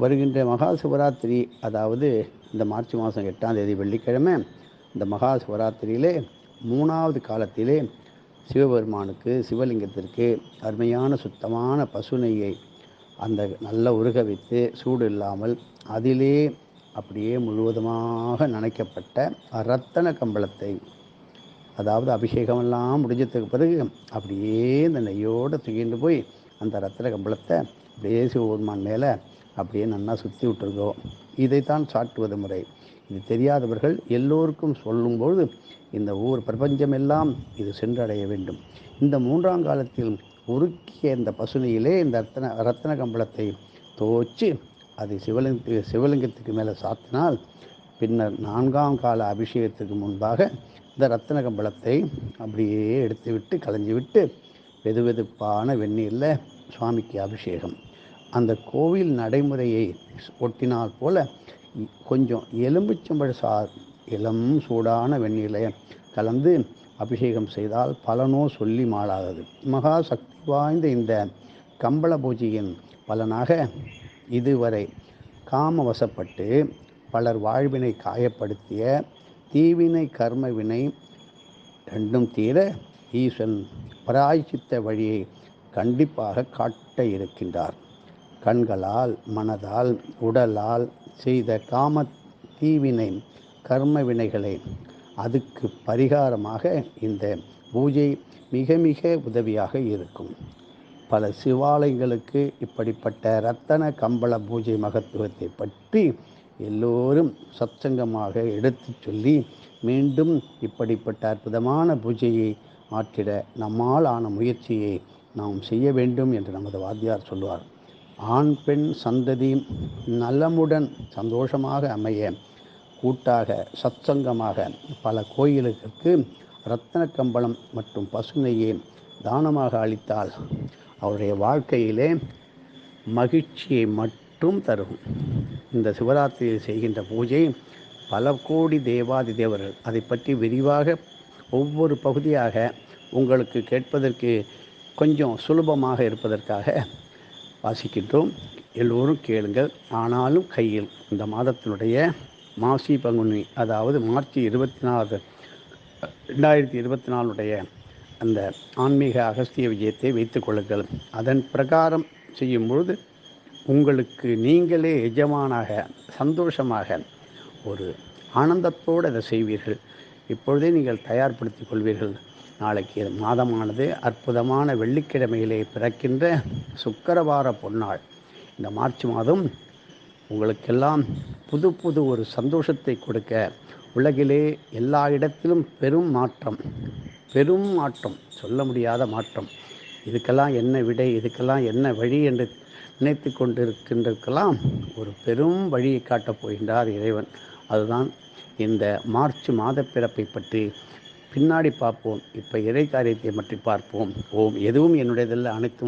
வருகின்ற மகா சிவராத்திரி அதாவது இந்த மார்ச் மாதம் எட்டாம் தேதி வெள்ளிக்கிழமை இந்த மகா சிவராத்திரியிலே மூணாவது காலத்திலே சிவபெருமானுக்கு சிவலிங்கத்திற்கு அருமையான சுத்தமான பசு நெய்யை அந்த நல்ல உருக வைத்து சூடு இல்லாமல் அதிலே அப்படியே முழுவதுமாக நனைக்கப்பட்ட ரத்தன கம்பளத்தை அதாவது அபிஷேகமெல்லாம் முடிஞ்சதுக்கு பிறகு அப்படியே இந்த நெய்யோடு தூக்கிட்டு போய் அந்த ரத்தன கம்பளத்தை அப்படியே சிவபெருமான் மேலே அப்படியே நன்னா சுற்றி விட்டுருக்கோம் இதைத்தான் சாட்டுவது முறை. இது தெரியாதவர்கள் எல்லோருக்கும் சொல்லும்பொழுது இந்த ஊர் பிரபஞ்சமெல்லாம் இது சென்றடைய வேண்டும். இந்த மூன்றாம் காலத்தில் உருக்கிய இந்த பசுனையிலே இந்த ரத்தன ரத்தன கம்பளத்தை துவச்சி அதை சிவலிங்க சிவலிங்கத்துக்கு மேலே சாத்தினால் பின்னர் நான்காம் கால அபிஷேகத்துக்கு முன்பாக இந்த ரத்தன கம்பளத்தை அப்படியே எடுத்துவிட்டு விட்டு வெதுவெதுப்பான வெந்நீரில் சுவாமிக்கு அபிஷேகம். அந்த கோவில் நடைமுறையை ஒட்டினால் போல் கொஞ்சம் எலும்புச்சம்பழ சார் இளம் சூடான வெந்நீரில் கலந்து அபிஷேகம் செய்தால் பலனோ சொல்லி மாளாதது மகா சக்தி வாய்ந்த இந்த கம்பள பூஜையின் பலனாக இதுவரை காம வசப்பட்டு பலர் வாழ்வினை காயப்படுத்திய தீவினை கர்மவினை ரெண்டும் தீர ஈசன் பராய்ச்சித்த வழியை கண்டிப்பாக காட்ட இருக்கின்றார். கண்களால் மனதால் உடலால் செய்த காம தீவினை கர்ம வினைகளை அதுக்கு பரிகாரமாக இந்த பூஜை மிக மிக உதவியாக இருக்கும். பல சிவாலயங்களுக்கு இப்படிப்பட்ட ரத்தன கம்பள பூஜை மகத்துவத்தை பற்றி எல்லோரும் சத்சங்கமாக எடுத்து சொல்லி மீண்டும் இப்படிப்பட்ட அற்புதமான பூஜையை ஆற்றிட நம்மால் ஆன முயற்சியை நாம் செய்ய வேண்டும் என்று நமது வாத்தியார் சொல்வார் ஆண் பெண் சந்ததி நலமுடன் சந்தோஷமாக அமைய கூட்டாக சத்சங்கமாக பல கோயிலுக்கு ரத்தன கம்பளம் மற்றும் பசுனையை தானமாக அளித்தால் அவருடைய வாழ்க்கையிலே மகிழ்ச்சியை மட்டும் தரும் இந்த சிவராத்திரியில் செய்கின்ற பூஜை பல கோடி தேவாதி தேவர்கள் அதை பற்றி விரிவாக ஒவ்வொரு பகுதியாக உங்களுக்கு கேட்பதற்கு கொஞ்சம் சுலபமாக இருப்பதற்காக வாசிக்கின்றோம். எல்லோரும் கேளுங்கள். ஆனாலும் கையில் இந்த மாதத்தினுடைய மாசி பங்குனி அதாவது மார்ச் இருபத்தி நாலு ரெண்டாயிரத்தி இருபத்தி நாலுடைய அந்த ஆன்மீக அகஸ்திய விஜயத்தை வைத்துக் கொள்ளுங்கள். அதன் பிரகாரம் செய்யும் பொழுது உங்களுக்கு நீங்களே எஜமானாக சந்தோஷமாக ஒரு ஆனந்தத்தோடு அதை செய்வீர்கள். இப்பொழுதே நீங்கள் தயார்படுத்திக் கொள்வீர்கள். நாளைக்கு மாதமானது அற்புதமான வெள்ளிக்கிழமையிலே பிறக்கின்ற சுக்கரவார பொன்னாள். இந்த மார்ச் மாதம் உங்களுக்கெல்லாம் புது புது ஒரு சந்தோஷத்தை கொடுக்க உலகிலே எல்லா இடத்திலும் பெரும் மாற்றம் பெரும் மாற்றம் சொல்ல முடியாத மாற்றம். இதுக்கெல்லாம் என்ன விடை இதுக்கெல்லாம் என்ன வழி என்று நினைத்து கொண்டிருக்கின்றதுக்கெல்லாம் ஒரு பெரும் வழியை காட்டப் போகின்றார் இறைவன். அதுதான் இந்த மார்ச் மாத பிறப்பை பற்றி பின்னாடி பார்ப்போம். இப்போ இறை காரியத்தை பற்றி பார்ப்போம். ஓம் எதுவும் என்னுடையதல்ல அனைத்தும்